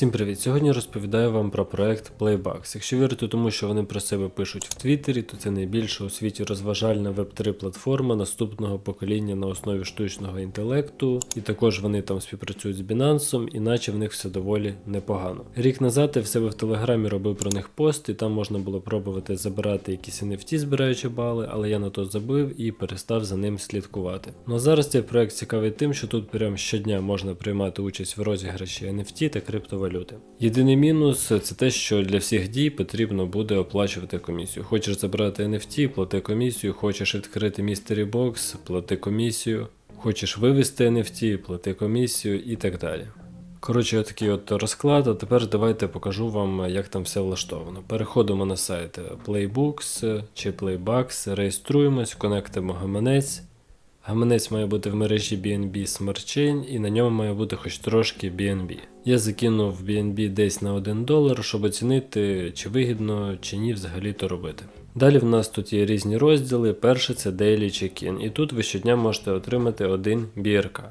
Всім привіт! Сьогодні розповідаю вам про проект Playbugs. Якщо вірити тому, що вони про себе пишуть в Твіттері, то це найбільша у світі розважальна веб-3 платформа наступного покоління на основі штучного інтелекту, і також вони там співпрацюють з Binance, іначе в них все доволі непогано. Рік назад я в себе в Телеграмі робив про них пост, і там можна було пробувати забирати якісь NFT, збираючи бали, але я на то забив і перестав за ним слідкувати. Ну а зараз цей проект цікавий тим, що тут прям щодня можна приймати участь в розіграші NFT та криптовалюти. Єдиний мінус це те, що для всіх дій потрібно буде оплачувати комісію. Хочеш забрати NFT, плати комісію, хочеш відкрити Mystery Box, плати комісію, хочеш вивести NFT, плати комісію і так далі. Коротше, отакий от розклад, а тепер давайте покажу вам, як там все влаштовано. Переходимо на сайт Playbooks чи Playbucks, реєструємось, конектимо гаманець. Гаманець має бути в мережі BNB Smart Chain і на ньому має бути хоч трошки BNB. Я закинув BNB десь на 1 долар, щоб оцінити, чи вигідно, чи ні взагалі то робити. Далі в нас тут є різні розділи. Перше це Daily Check-in, і тут ви щодня можете отримати один BRK.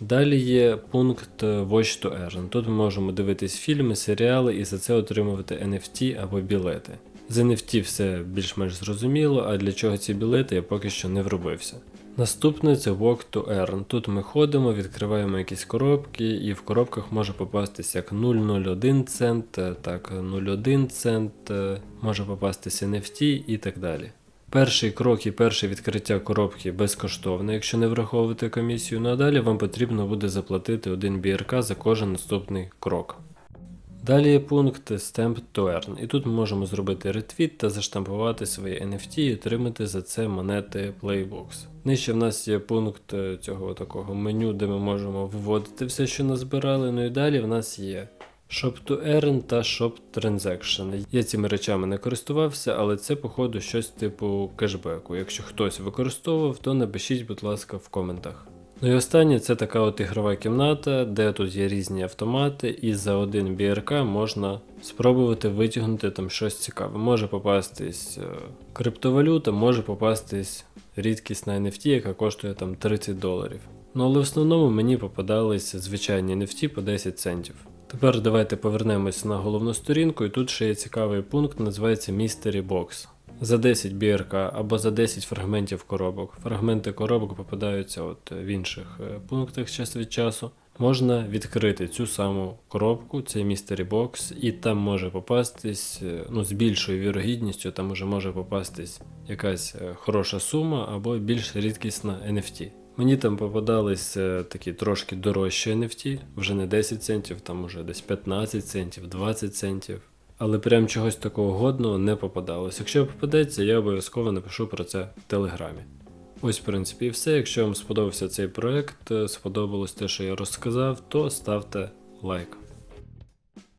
Далі є пункт Watch to Earn. Тут ми можемо дивитись фільми, серіали і за це отримувати NFT або білети. З NFT все більш-менш зрозуміло, а для чого ці білети я поки що не вробився. Наступне це Walk to Earn. Тут ми ходимо, відкриваємо якісь коробки, і в коробках може попастися як 0,01 цент, так 0,1 цент, може попастися NFT і так далі. Перший крок і перше відкриття коробки безкоштовне, якщо не враховувати комісію, ну а далі вам потрібно буде заплатити 1 BRK за кожен наступний крок. Далі є пункт Stamp to Earn, і тут ми можемо зробити ретвіт та заштампувати свої NFT і отримати за це монети Playbox. Нижче в нас є пункт е, цього такого меню, де ми можемо вводити все, що назбирали. Ну і далі в нас є Shop to Earn та Shop Transaction. Я цими речами не користувався, але це, походу, щось типу кешбеку. Якщо хтось використовував, то напишіть, будь ласка, в коментах. Ну і останнє це така от ігрова кімната, де тут є різні автомати, і за один BRK можна спробувати витягнути там щось цікаве. Може попастись е, криптовалюта, може попастись рідкісна NFT, яка коштує там 30 доларів. Ну але в основному мені попадались звичайні NFT по 10 центів. Тепер давайте повернемось на головну сторінку, і тут ще є цікавий пункт, називається Mystery Box. За 10 BRK або за 10 фрагментів коробок. Фрагменти коробок попадаються от в інших е, пунктах час від часу. Можна відкрити цю саму коробку, цей Mystery Box, і там може попастись, е, ну з більшою вірогідністю, там уже може попастись якась е, хороша сума або більш рідкісна NFT. Мені там попадались е, такі трошки дорожчі NFT, вже не 10 центів, там уже десь 15 центів, 20 центів. Але прям чогось такого годного не попадалось. Якщо попадеться, я обов'язково напишу про це в телеграмі. Ось, в принципі, і все. Якщо вам сподобався цей проект, е, сподобалось те, що я розказав, то ставте лайк.